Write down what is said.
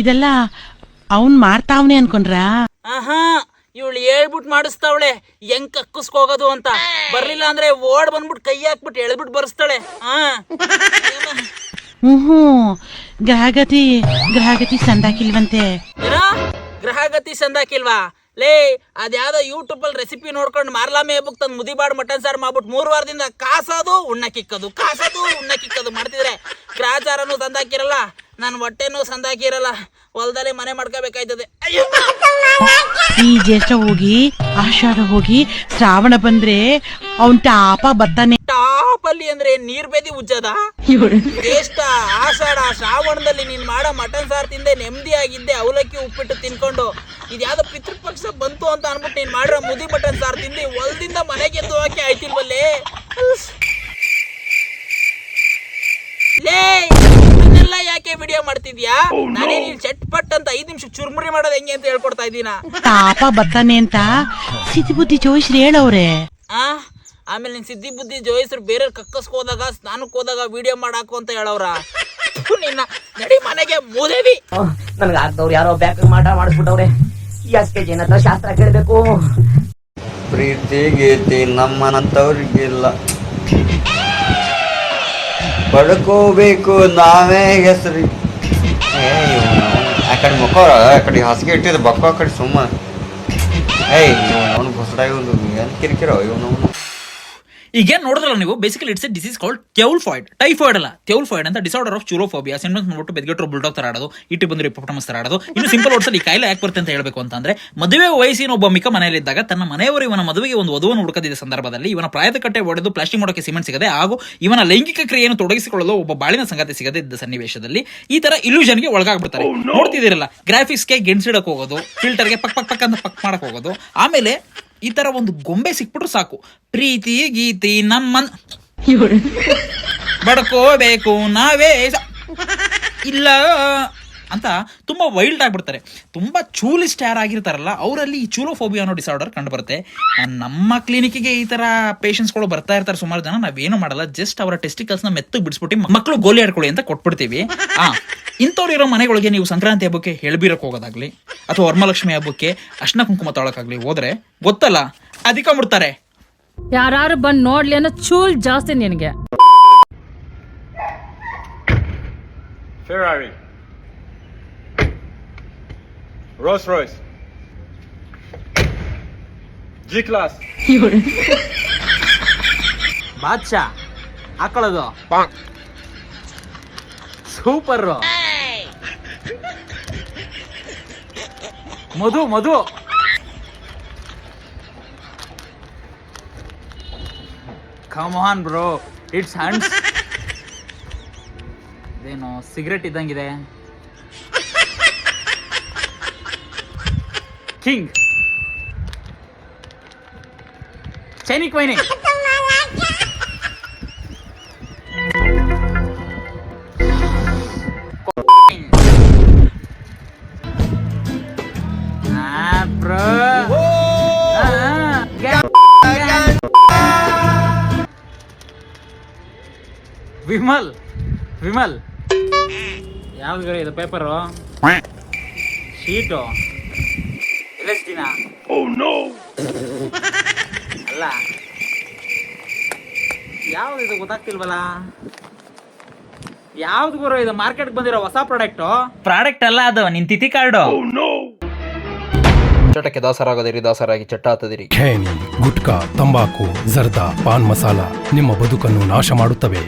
ಇದೆಲ್ಲ ಅವನ್ ಮಾಡ್ತಾವ್ನೆ ಅನ್ಕೊಂಡ್ರಾ? ಆಹಾ ಇವಳು ಹೇಳ್ಬಿಟ್ ಮಾಡಿಸ್ತಾವಳೆ. ಹೆಂಗ್ ಕಕ್ಕಸ್ಕೋಗೋದು ಅಂತ. ಬರ್ಲಿಲ್ಲ ಅಂದ್ರೆ ಓಡ್ ಬಂದ್ಬಿಟ್ಟು ಕೈ ಹಾಕ್ಬಿಟ್ಟು ಎಳ್ಬಿಟ್ಟು ಬರ್ಸ್ತಾಳೆ. ಹ್ಮ್ ಹ್ಞೂ ಗ್ರಹಗತಿ ಗ್ರಹಗತಿ ಸಂದಾಕಿಲ್ವಂತೆ. ಏನ? ಗ್ರಹಗತಿ ಸಂದಾಕಿಲ್ವಾ? ಲೇ ಅದ್ಯಾವ್ದೋ ಯೂಟ್ಯೂಬ್ ಅಲ್ಲಿ ರೆಸಿಪಿ ನೋಡ್ಕೊಂಡು ಮಾರ್ಲಾಮೆ ಹಬ್ಬಕ್ಕೆ ತಂದು ಮುದಿಬಾಡ್ ಮಟನ್ ಸಾರು ಮಾಡ್ಬಿಟ್ಟು ಮೂರು ವಾರದಿಂದ ಕಾಸೋದು ಉಣ್ಣಕ್ಕಿಕ್ಕದು ಕಾಸೋದು ಉಣ್ಣಕ್ಕಿಕ್ಕದು ಮಾಡ್ತಿದ್ರೆ ಗ್ರಹಚಾರನು ಸಂದಾಕಿರಲ್ಲ ನನ್ನ ಹೊಟ್ಟೆನೂ ಸಂದಾಕಿರಲ್ಲ ಹೊಲದಲ್ಲಿ ಮನೆ ಮಾಡ್ಕೋಬೇಕಾಯ್ತದೆ. ಅಯ್ಯೋ. ಈ ಜ್ಯೇಷ್ಠ ಹೋಗಿ ಆಷಾಢ ಹೋಗಿ ಶ್ರಾವಣ ಬಂದ್ರೆ ಅವನ್ ಟಾಪ ಬರ್ತಾನೆ. ಟಾಪಲ್ಲಿ ಅಂದ್ರೆ ನೀರ್ ಬೇದಿ ಉಜ್ಜದ? ಜ್ಯೇಷ್ಠ ಆಷಾಢ ಶ್ರಾವಣದಲ್ಲಿ ನೀನ್ ಮಾಡೋ ಮಟನ್ ಸಾರು ತಿಂದೆ ನೆಮ್ಮದಿ ಆಗಿದ್ದೆ ಅವಲಕ್ಕಿ ಉಪ್ಪಿಟ್ಟು ತಿನ್ಕೊಂಡು. ಇದ್ಯಾವ್ದೋ ಪಿತೃಪಕ್ಷ ಬಂತು ಅಂತ ಅನ್ಬಿಟ್ಟು ನೀನ್ ಮಾಡಿರೋ ಮುದಿ ಮಟನ್ ಸಾರು ತಿಂದು ಹೊಲದಿಂದ ಮನೆಗೆ ಎದ್ದು ಹಾಕಿ ಆಯ್ತಿಲ್ವಲ್ಲೇ ಲೇ ಇದನ್ನೆಲ್ಲ ವಿಡಿಯೋ ಮಾಡ್ತಿದ್ಯಾ? ನಾನೇ ನೀನ್ ಚಟ್ಪಟ್ ಅಂತ ಐದ್ ನಿಮಿಷ ಚುರ್ಮುರಿ ಮಾಡೋದ್ ಹೆಂಗೆ ಅಂತ ಹೇಳ್ಕೊಡ್ತಾ ಇದೀನ ಪಾಪ ಬರ್ತಾನೆ ಅಂತ. ಸಿದ್ಧಿ ಬುದ್ಧಿ ಜೋಯಿಸ್ರಿ ಹೇಳವ್ರೆ ಆ ಆಮೇಲೆ ನಿನ್ ಸಿದ್ಧಿ ಬುದ್ಧಿ ಜೋಯಿಸ್ರು ಬೇರೆ ಕಕ್ಕಸ್ಕ್ ಹೋದಾಗ ಸ್ನಾನಕ್ಕೆ ಹೋದಾಗ ವಿಡಿಯೋ ಮಾಡಾಕು ಅಂತ ಹೇಳವ್ರ. ಥು, ನಿನ್ನ ನಡಿ ಮನೆಗೆ ಮೂದೇವಿ. ನನಗೆ ಆಗ್ದವ್ರು ಯಾರೋ ಬ್ಯಾಕ್ ಮಾಟ ಮಾಡಿಸ್ಬಿಟ್ಟವ್ರೆ. ಎಸ್ ಕೆ ಜಿನ ಹತ್ರ ಶಾಸ್ತ್ರ ಕೇಳಬೇಕು. ಪ್ರೀತಿ ಗೀತಿ ನಮ್ಮನಂತವ್ರಿಗಿಲ್ಲ. ಪಡ್ಕೋಬೇಕು ನಾವೇ ಹೆಸರಿ. ಆ ಕಡೆ ಮುಖ ಆ ಕಡೆ ಹಾಸಿಗೆ ಇಟ್ಟಿದ್ದು ಬಕ್ಕ ಆ ಕಡೆ ಸುಮ್ಮ. ಏಯ್ ಅವನು ಹೊಸದಾಗಿ ಒಂದು ಏನು ಕಿರಿಕಿರೋ ಇವನು ಈಗೇನ್ ನೋಡಿದ್ರಲ್ಲ ನೀವು? Basically it's a disease called keloid typhoid ಅಲ್ಲ. ಕೆಲ್ಫಾಯ್ಡ್ ಅಂತ ಡಿಸಾರ್ಡರ್ ಆಫ್ ಚೂರೋಫೋಬಿಯಾ ಸಿಂಪ್ಟಮ್ಸ್ ನೋಡ್ಬಿಟ್ಟು ಬೆದ್ಗೆಟ್ರು ಬುಲ್ಡಾಗ್ ತರ ಆಡೋದು ಇಟ್ಟು ಬಂದ್ರೆ ಇಪ್ಪಟಮಸ್ ತರ ಆಡೋದು. ಇನ್ನು ಸಿಂಪಲ್ ವರ್ಡ್ಸ್ ಈ ಕಾಯಿಲೆ ಯಾಕೆ ಬರುತ್ತೆ ಅಂತ ಹೇಳಬೇಕು ಅಂತಂದ್ರೆ ಮದುವೆ ವಯಸ್ಸಿನ ಒಬ್ಬ ಮಿಕ್ಕ ಮನೆಯಲ್ಲಿದ್ದಾಗ ತನ್ನ ಮನೆಯವರು ಇವನ ಮದುವೆಗೆ ಒಂದು ವಧುವನ್ನು ಹುಡುಕದಿದ್ದ ಸಂದರ್ಭದಲ್ಲಿ ಇವನ ಪ್ರಾಯದ ಕಟ್ಟೆ ಒಡೆದು ಪ್ಲಾಸ್ಟಿಕ್ ಮಾಡೋಕೆ ಸಿಮೆಂಟ್ ಸಿಗದೆ ಹಾಗೂ ಇವನ ಲೈಂಗಿಕ ಕ್ರಿಯೆಯನ್ನು ತೊಡಗಿಸಿಕೊಳ್ಳಲು ಒಬ್ಬ ಬಾಳಿನ ಸಂಗತಿ ಸಿಗದೆ ಇದ್ದ ಸನ್ನಿವೇಶದಲ್ಲಿ ಈ ತರ ಇಲ್ಯೂಷನ್ಗೆ ಒಳಗಾಗ್ಬಿಡ್ತಾರೆ. ನೋಡ್ತಿದ್ದೀರಲ್ಲ ಗ್ರಾಫಿಕ್ಸ್ಗೆ ಗೆಣಸಿಡಕ್ ಹೋಗೋದು ಫಿಲ್ಟರ್ಗೆ ಪಕ್ ಪಕ್ ಪಕ್ ಅಂತ ಪಕ್ ಮಾಡಕ್ ಹೋಗೋದು ಆಮೇಲೆ ಈ ತರ ಒಂದು ಗೊಂಬೆ ಸಿಕ್ಬಿಟ್ರು ಸಾಕು. ಪ್ರೀತಿ ಗೀತಿ ನಮ್ಮನ್ ಬಡ್ಕೋಬೇಕು ನಾವೇ ಇಲ್ಲ ಅಂತ ತುಂಬಾ ವೈಲ್ಡ್ ಆಗ್ಬಿಡ್ತಾರೆ. ತುಂಬಾ ಚೂಲಿಸ್ಟ್ ಯಾರಾಗಿರ್ತಾರಲ್ಲ ಅವರಲ್ಲಿ ಈ ಚೂಲೋಫೋಬಿಯಾ ಅನ್ನೋ ಡಿಸಾರ್ಡರ್ ಕಂಡು ಬರುತ್ತೆ. ನಮ್ಮ ಕ್ಲಿನಿಕ್ಗೆ ಈ ತರ ಪೇಷಂಟ್ಸ್ಗಳು ಬರ್ತಾ ಇರ್ತಾರೆ ಸುಮಾರು ಜನ ನಾವೇನು ಮಾಡಲ್ಲ ಜಸ್ಟ್ ಅವರ ಟೆಸ್ಟಿಕಲ್ಸ್ನ ಮೆತ್ತಗೆ ಬಿಡಿಸ್ಬಿಟ್ಟು ಮಕ್ಕಳು ಗೋಲಿ ಆಡ್ಕೊಳ್ಳಿ ಅಂತ ಕೊಟ್ಬಿಡ್ತೀವಿ. ಆ ಇಂಥವ್ರು ಇರೋ ಮನೆಗಳಿಗೆ ನೀವು ಸಂಕ್ರಾಂತಿ ಹಬ್ಬಕ್ಕೆ ಹೆಳ್ಬೀರಕ್ಕೆ ಹೋಗೋದಾಗ್ಲಿ ಅಥವಾ ವರಮಲಕ್ಷ್ಮಿ ಹಬ್ಬಕ್ಕೆ ಅರ್ಶನ ಕುಂಕುಮ ತೊಳಕಾಗ್ಲಿ ಹೋದ್ರೆ ಗೊತ್ತಲ್ಲ ಅದಿಕೊಂಬಿಡ್ತಾರೆ ಯಾರು ಬಂದು ನೋಡ್ಲಿ ಅನ್ನೋ ಚೂಲ್ ಜಾಸ್ತಿ ನಿನಗೆ Ferrari. Rolls Royce. G Class. Badshah ಹಾಕೊಳ್ಳೋದು super Madhu Madhu. Come on bro it's hands ಇದೇನು ಸಿಗರೇಟ್ ಇದ್ದಂಗಿದೆ. ಕಿಂಗ್ ಚೈನಿಕ್ ವೈನಿ bro. ವಿಮಲ್ ವಿಮಲ್. ಯಾವ್ದು ಇದು ಪೇಪರು? ಶೀಟು. ದಿನ? ಅಲ್ಲ. ಯಾವ್ದು ಇದು ಗೊತ್ತಾಗ್ತಿಲ್ವಲ್ಲ? ಯಾವ್ದು ಗುರು ಇದು? ಮಾರ್ಕೆಟ್ ಬಂದಿರೋ ಹೊಸ ಪ್ರಾಡಕ್ಟು ಪ್ರಾಡಕ್ಟ್ ಅಲ್ಲ ಅದು ನಿನ್ ತಿಥಿ ಕಾರ್ಡು. ಚಟಕ್ಕೆ ದಾಸರಾಗದಿರಿ, ದಾಸರಾಗಿ ಚಟ್ಟ ಹತ್ತದಿರಿ ಖೇಣಿ, ಗುಟ್ಕಾ, ತಂಬಾಕು, ಜರ್ದಾ, ಪಾನ್ ಮಸಾಲ ನಿಮ್ಮ ಬದುಕನ್ನು ನಾಶ ಮಾಡುತ್ತವೆ.